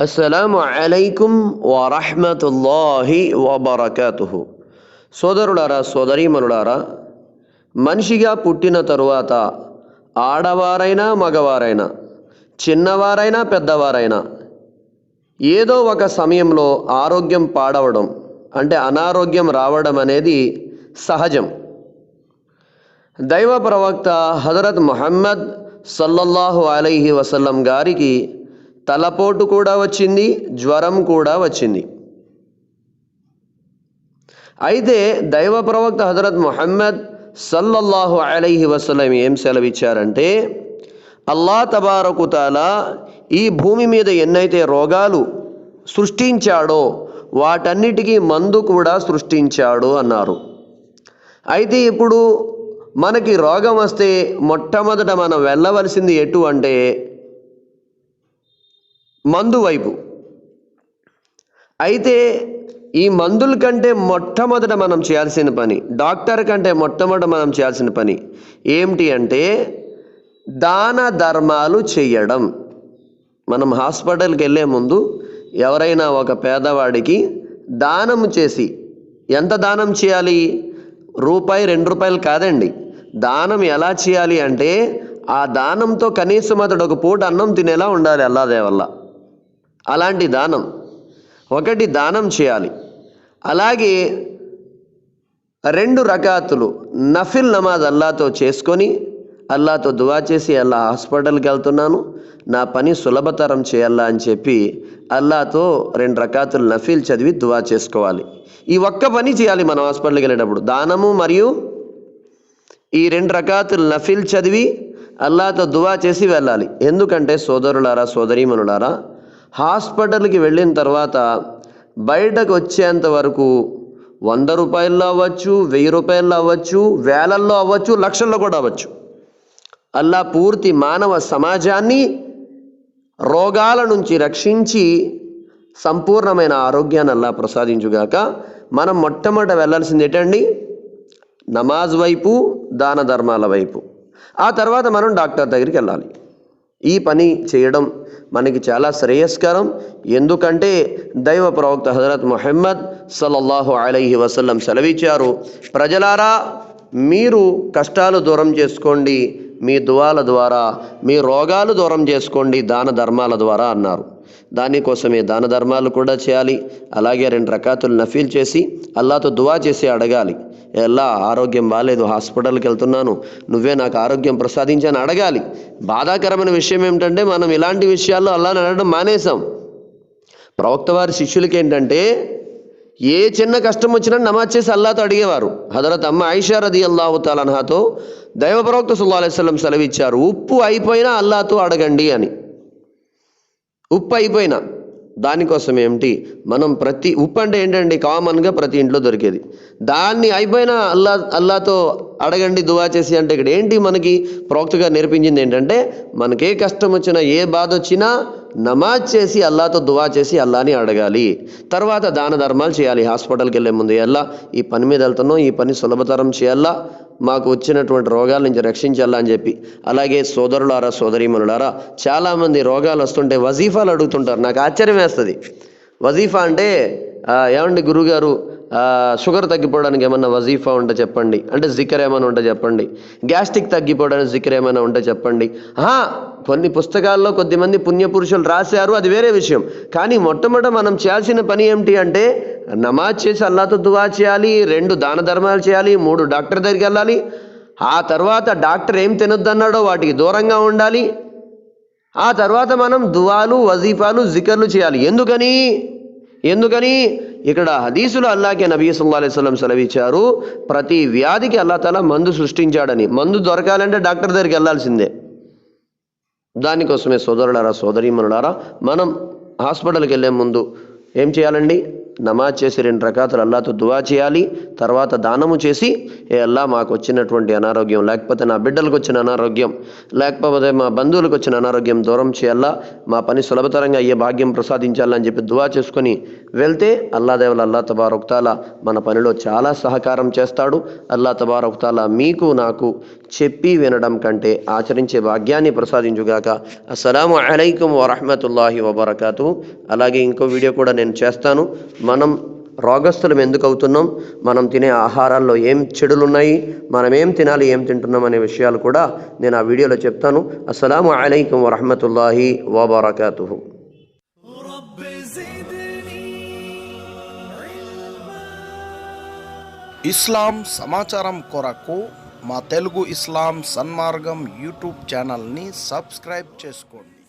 అస్సలం అలైకుం వరహమతుల్లాహి వబర్కతుహు. సోదరులారా సోదరీమణులారా మనిషిగా పుట్టిన తరువాత ఆడవారైనా మగవారైనా చిన్నవారైనా పెద్దవారైనా ఏదో ఒక సమయంలో ఆరోగ్యం పాడవడం అంటే అనారోగ్యం రావడం అనేది సహజం. దైవ ప్రవక్త హజరత్ మహమ్మద్ సల్లల్లాహు అలైహి వసల్లం గారికి తలపోటు కూడా వచ్చింది జ్వరం కూడా వచ్చింది. అయితే దైవ ప్రవక్త హజరత్ ముహమ్మద్ సల్లల్లాహు అలైహి వసలం ఏం సెలవిచ్చారంటే అల్లా తబారకుతాలా ఈ భూమి మీద ఎన్నైతే రోగాలు సృష్టించాడో వాటన్నిటికీ మందు కూడా సృష్టించాడు అన్నారు. అయితే ఇప్పుడు మనకి రోగం వస్తే మొట్టమొదట మనం వెళ్ళవలసింది ఎటు అంటే మందు వైపు. అయితే ఈ మందుల కంటే మొట్టమొదట మనం చేయాల్సిన పని డాక్టర్ కంటే మొట్టమొదట మనం చేయాల్సిన పని ఏమిటి అంటే దాన ధర్మాలు చేయడం. మనం హాస్పిటల్కి వెళ్ళే ముందు ఎవరైనా ఒక పేదవాడికి దానం చేసి ఎంత దానం చేయాలి? రూపాయి రెండు రూపాయలు కాదండి. దానం ఎలా చేయాలి అంటే ఆ దానంతో కనీసం అతడు ఒక పూట అన్నం తినేలా ఉండాలి అల్లాదే వల్ల అలాంటి దానం. ఒకటి దానం చేయాలి. అలాగే రెండు రకాతులు నఫిల్ నమాజ్ అల్లాతో చేసుకొని అల్లాతో దువా చేసి అల్లా హాస్పిటల్కి వెళ్తున్నాను నా పని సులభతరం చేయాలా అని చెప్పి అల్లాతో రెండు రకాతులు నఫీల్ చదివి దువా చేసుకోవాలి. ఈ ఒక్క పని చేయాలి మనం హాస్పిటల్కి వెళ్ళేటప్పుడు. దానము మరియు ఈ రెండు రకాతులు నఫిల్ చదివి అల్లాతో దువా చేసి వెళ్ళాలి. ఎందుకంటే సోదరులారా సోదరీమనులారా హాస్పిటల్కి వెళ్ళిన తర్వాత బయటకు వచ్చేంత వరకు వంద రూపాయల్లో అవ్వచ్చు వెయ్యి రూపాయల్లో అవ్వచ్చు వేలల్లో అవ్వచ్చు లక్షల్లో కూడా అవ్వచ్చు. అల్లా పూర్తి మానవ సమాజాన్ని రోగాల నుంచి రక్షించి సంపూర్ణమైన ఆరోగ్యాన్ని అల్లా ప్రసాదించుగాక మనం మొట్టమొదట వెళ్ళాల్సింది ఏంటండి? నమాజ్ వైపు దాన ధర్మాల వైపు. ఆ తర్వాత మనం డాక్టర్ దగ్గరికి వెళ్ళాలి. ఈ పని చేయడం మనకి చాలా శ్రేయస్కరం. ఎందుకంటే దైవ ప్రవక్త హజరత్ మొహమ్మద్ సల్లల్లాహు అలైహి వసల్లం సెలవిచ్చారు ప్రజలారా మీరు కష్టాలు దూరం చేసుకోండి మీ దువాల ద్వారా మీ రోగాలు దూరం చేసుకోండి దాన ధర్మాల ద్వారా అన్నారు. దానికోసమే దాన ధర్మాలు కూడా చేయాలి. అలాగే రెండు రకాతులు నఫీల్ చేసి అల్లాతో దువా చేసి అడగాలి. ఎలా ఆరోగ్యం బాగాలేదు హాస్పిటల్కి వెళ్తున్నాను. నువ్వే నాకు ఆరోగ్యం ప్రసాదించని అడగాలి. బాధాకరమైన విషయం ఏమిటంటే మనం ఇలాంటి విషయాల్లో అల్లాని అడగడం మానేసాం ప్రవక్త వారి శిష్యులకి ఏంటంటే ఏ చిన్న కష్టం వచ్చినా నమాజ్ చేసి అల్లాతో అడిగేవారు. హజరత్ అమ్మ ఐషా రది అల్లాహు తాలన్హాతో దైవ ప్రవక్త సుల్లా అలైస్లం సెలవిచ్చారు ఉప్పు అయిపోయినా అల్లాతో అడగండి అని. ఉప్పు అయిపోయినా దానికోసం ఏమిటి? మనం ప్రతి ఉప్పు అంటే ఏంటండి? కామన్గా ప్రతి ఇంట్లో దొరికేది. దాన్ని అయిపోయినా అల్లా అల్లాతో అడగండి దువా చేసి అంటే ఇక్కడ ఏంటి మనకి? ప్రవక్తగా నేర్పించింది ఏంటంటే మనకే కష్టం వచ్చినా ఏ బాధ వచ్చినా నమాజ్ చేసి అల్లాతో దువా చేసి అల్లాని అడగాలి. తర్వాత దాన ధర్మాలు చేయాలి. హాస్పిటల్కి వెళ్ళే ముందు ఎలా ఈ పని మీద వెళ్తున్నాం ఈ పని సులభతరం చేయాలా మాకు వచ్చినటువంటి రోగాల నుంచి రక్షించాలా అని చెప్పి. అలాగే సోదరులారా సోదరీమణులారా చాలామంది రోగాలు వస్తుంటే వజీఫాలు అడుగుతుంటారు. నాకు ఆశ్చర్యం వేస్తుంది. వజీఫా అంటే ఏమండి గురుగారు షుగర్ తగ్గిపోవడానికి ఏమన్నా వజీఫా ఉంటే చెప్పండి. అంటే జిక్కర్ ఏమైనా ఉంటే చెప్పండి. గ్యాస్ట్రిక్ తగ్గిపోవడానికి జిక్కర్ ఏమైనా ఉంటే చెప్పండి. కొన్ని పుస్తకాల్లో కొద్దిమంది పుణ్యపురుషులు రాశారు అది వేరే విషయం. కానీ మొట్టమొదట మనం చేయాల్సిన పని ఏమిటి అంటే నమాజ్ చేసి అల్లాతో దువా చేయాలి రెండు దాన ధర్మాలు చేయాలి మూడు డాక్టర్ దగ్గరికి వెళ్ళాలి. ఆ తర్వాత డాక్టర్ ఏం తినొద్దన్నాడో వాటికి దూరంగా ఉండాలి. ఆ తర్వాత మనం దువాలు వజీఫాలు జికర్లు చేయాలి. ఎందుకని? ఎందుకని? ఇక్కడ హదీసులు అల్లాకే నబీ సల్లా అలైస్లం సెలవిచ్చారు ప్రతి వ్యాధికి అల్లా తల మందు సృష్టించాడని. మందు దొరకాలంటే డాక్టర్ దగ్గరికి వెళ్ళాల్సిందే. దానికోసమే సోదరులారా సోదరీమనులారా మనం హాస్పిటల్కి వెళ్ళే ముందు ఏం చేయాలండి? నమాజ్ చేసి రెండు రకాతులు అల్లాతో దువా చేయాలి తర్వాత దానము చేసి ఏ అల్లా మాకు వచ్చినటువంటి అనారోగ్యం లేకపోతే నా బిడ్డలకు వచ్చిన అనారోగ్యం లేకపోతే మా బంధువులకు వచ్చిన అనారోగ్యం దూరం చేయాలా? మా పని సులభతరంగా అయ్యే భాగ్యం ప్రసాదించాలని చెప్పి దువా చేసుకొని వెళ్తే అల్లా దేవుల అల్లా తబారొక్తాల మన పనిలో చాలా సహకారం చేస్తాడు. అల్లా తబారొక్తాల మీకు నాకు చెప్పి వినడం కంటే ఆచరించే భాగ్యాన్ని ప్రసాదించుగాక. అస్సలం అలైకుం వరహమతుల్లాహి వబర్కాతు అలాగే ఇంకో వీడియో కూడా నేను చేస్తాను. మనం రోగస్తులం ఎందుకు అవుతున్నాం? మనం తినే ఆహారాల్లో ఏం చెడులు ఉన్నాయి మనం ఏం తినాలి? ఏం తింటున్నాం అనే విషయాలు కూడా నేను ఆ వీడియోలో చెప్తాను. అస్సలాము అలైకుం వరహమతుల్లాహి వబర్కాతు ఇస్లాం సమాచారం కొరకు మా తెలుగు ఇస్లాం సన్మార్గం యూట్యూబ్ ఛానల్ని సబ్స్క్రైబ్ చేసుకోండి.